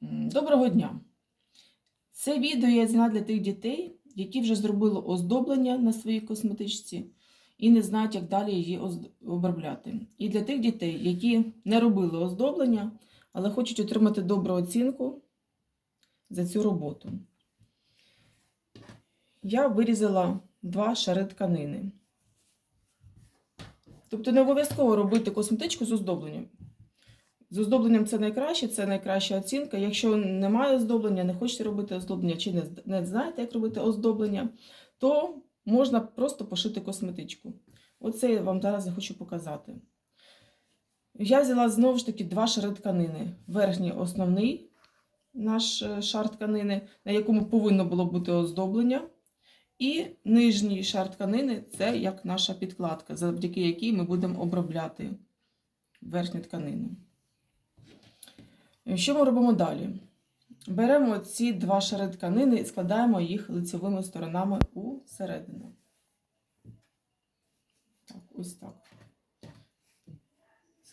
Доброго дня! Це відео я зняла для тих дітей, які вже зробили оздоблення на своїй косметичці і не знають, як далі її обробляти. І для тих дітей, які не робили оздоблення, але хочуть отримати добру оцінку за цю роботу. Я вирізала два шари тканини. Тобто не обов'язково робити косметичку з оздобленням. З оздобленням це найкраще, це найкраща оцінка. Якщо немає оздоблення, не хочете робити оздоблення чи не, не знаєте, як робити оздоблення, то можна просто пошити косметичку. Оце я вам зараз хочу показати. Я взяла знову ж таки два шари тканини. Верхній основний наш е, шар тканини, на якому повинно було бути оздоблення. І нижній шар тканини це як наша підкладка, завдяки якій ми будемо обробляти верхню тканину. Що ми робимо далі? Беремо ці два шари тканини і складаємо їх лицевими сторонами у середину. Так, ось так.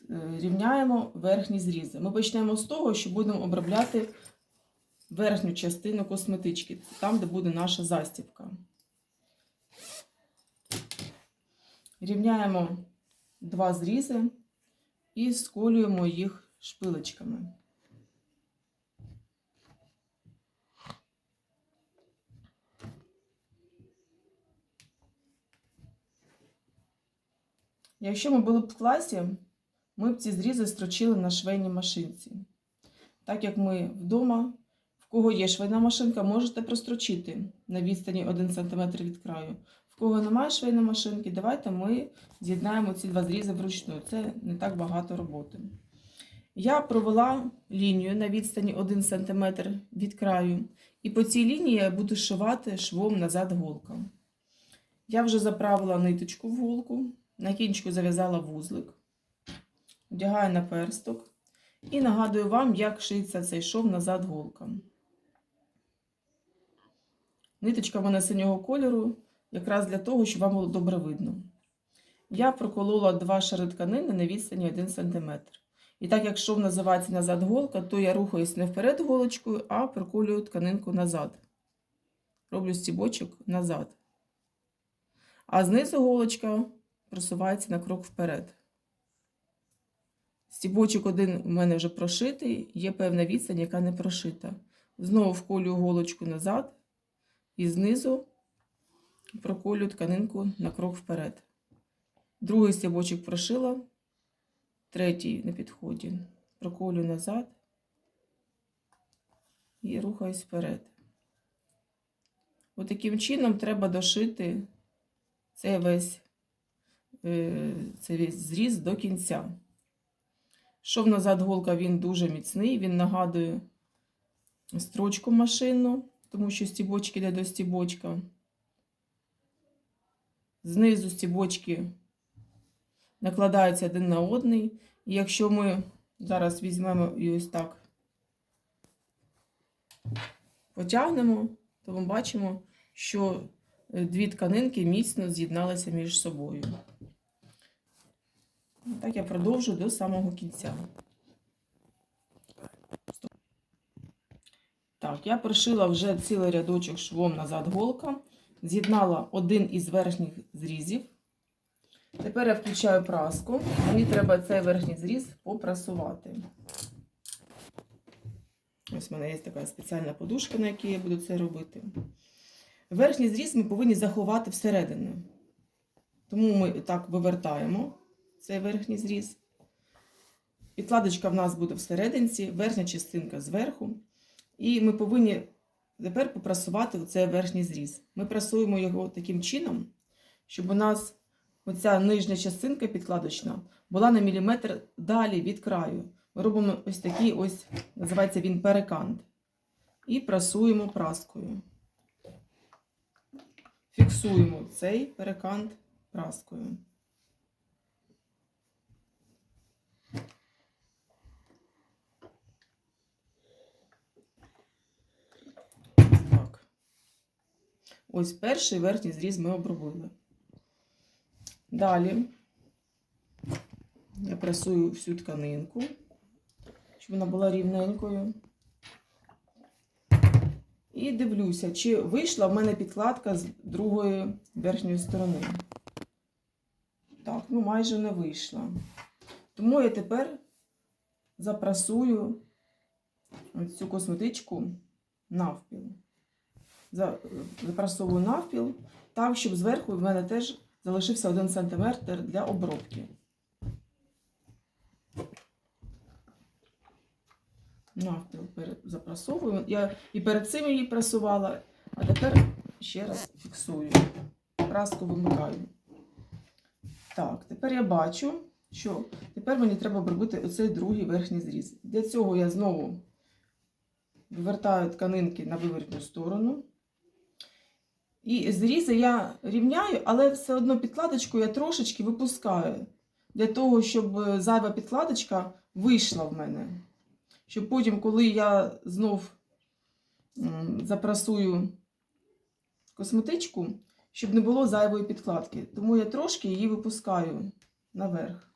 Е, Рівняємо верхні зрізи. Ми почнемо з того, що будемо обробляти верхню частину косметички, там, де буде наша застібка. Рівняємо два зрізи і сколюємо їх шпилечками. Якщо ми були б в класі, ми б ці зрізи строчили на швейній машинці. Так як ми вдома, в кого є швейна машинка, можете прострочити на відстані 1 см від краю. В кого немає швейної машинки, давайте ми з'єднаємо ці два зрізи вручну. Це не так багато роботи. Я провела лінію на відстані 1 см від краю, і по цій лінії я буду шивати швом назад голка. Я вже заправила ниточку в голку, на кінчику зав'язала вузлик, вдягаю на персток і нагадую вам, як шиється цей шов назад голкам. Ниточка в мене синього кольору, якраз для того, щоб вам було добре видно. Я проколола два шари тканини на відстані 1 см. І так як шов називається назад голка, то я рухаюсь не вперед голочкою, а проколюю тканинку назад. Роблю стібочок назад. А знизу голочка просувається на крок вперед. Стібочок один у мене вже прошитий, є певна відстань, яка не прошита. Знову вколюю голочку назад і знизу проколюю тканинку на крок вперед. Другий стібочок прошила, третій на підході. Проколюю назад і рухаюсь вперед. Отаким чином треба дошити цей весь, цей весь зріз до кінця. Шов назад голка він дуже міцний, він нагадує строчку машинну, тому що стібочки йде до стібочка. Знизу стібочки накладаються один на одний. І якщо ми зараз візьмемо і ось так потягнемо, то ми бачимо, що е, дві тканинки міцно з'єдналися між собою. Так я продовжу до самого кінця. Так, я пришила вже цілий рядочок швом назад голка, з'єднала один із верхніх зрізів. Тепер я включаю праску. Мені треба цей верхній зріз попрасувати. Ось в мене є така спеціальна подушка, на якій я буду це робити. Верхній зріз ми повинні заховати всередину. Тому ми так вивертаємо цей верхній зріз. Підкладочка в нас буде всерединці, верхня частинка зверху. І ми повинні тепер попрасувати цей верхній зріз. Ми прасуємо його таким чином, щоб у нас оця нижня частинка підкладочна була на міліметр далі від краю. Ми робимо ось такий ось, називається він перекант. І прасуємо праскою. Фіксуємо цей перекант праскою. Так. Ось перший верхній зріз ми обробили. Далі я пресую всю тканинку, щоб вона була рівненькою. І дивлюся, чи вийшла в мене підкладка з другої верхньої сторони. Так, ну майже не вийшла. Тому я тепер запрасую цю косметичку навпіл. За- Запрасовую навпіл так, щоб зверху в мене теж залишився 1 см для обробки. Навпіл запрасовую. Я і перед цим її прасувала, а тепер ще раз фіксую. Праску вимикаю. Так, тепер я бачу, що тепер мені треба обробити оцей другий верхній зріз. Для цього я знову вивертаю тканинки на виворотню сторону. І зрізи я рівняю, але все одно підкладочку я трошечки випускаю. Для того, щоб е, зайва підкладочка вийшла в мене. Щоб потім, коли я знов запрасую косметичку, щоб не було зайвої підкладки. Тому я трошки її випускаю наверх.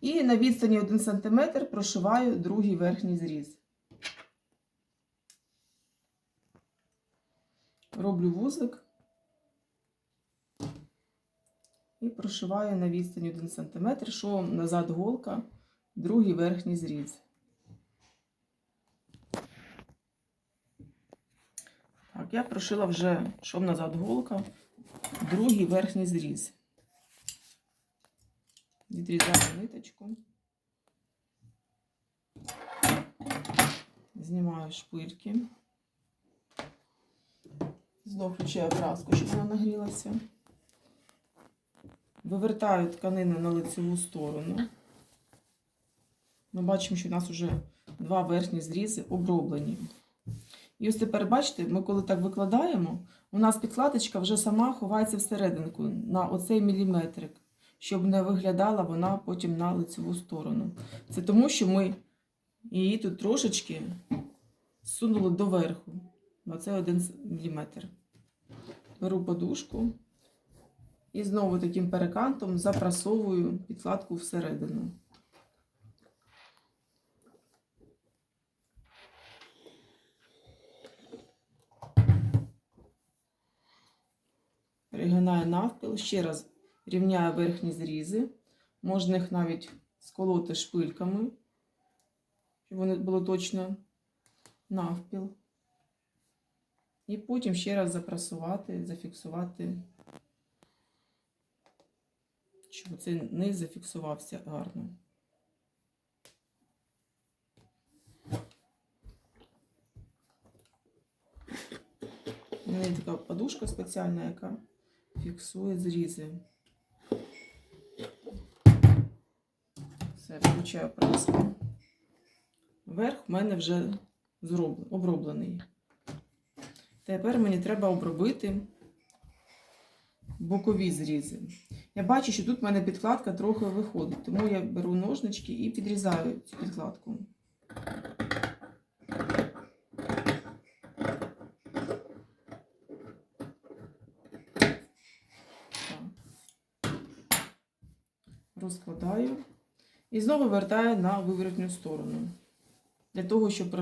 І на відстані 1 см прошиваю другий верхній зріз. Роблю вузлик і прошиваю на відстані 1 см, що назад голка, другий верхній зріз. Так, я прошила вже шов назад голка, другий верхній зріз. Відрізаю ниточку. Знімаю шпильки. Знов включаю праску, щоб вона нагрілася. Вивертаю тканину на лицеву сторону. Ми бачимо, що у нас вже два верхні зрізи оброблені. І ось тепер, бачите, ми коли так викладаємо, у нас підкладочка вже сама ховається всерединку на оцей міліметрик, щоб не виглядала вона потім на лицеву сторону. Це тому, що ми її тут трошечки сунули доверху. На це один міліметр. Беру подушку і знову таким перекантом запрасовую підкладку всередину. Перегинаю навпіл, ще раз рівняю верхні зрізи. Можна їх навіть сколоти шпильками, щоб вони було точно навпіл. І потім ще раз запрасувати, зафіксувати, щоб цей низ зафіксувався гарно. У мене така подушка спеціальна, яка фіксує зрізи. Все, включаю праску. Верх в мене вже зроблений, оброблений. Тепер мені треба обробити бокові зрізи. Я бачу, що тут в мене підкладка трохи виходить, тому я беру ножнички і підрізаю цю підкладку. Розкладаю і знову вертаю на виворотню сторону. Для того, щоб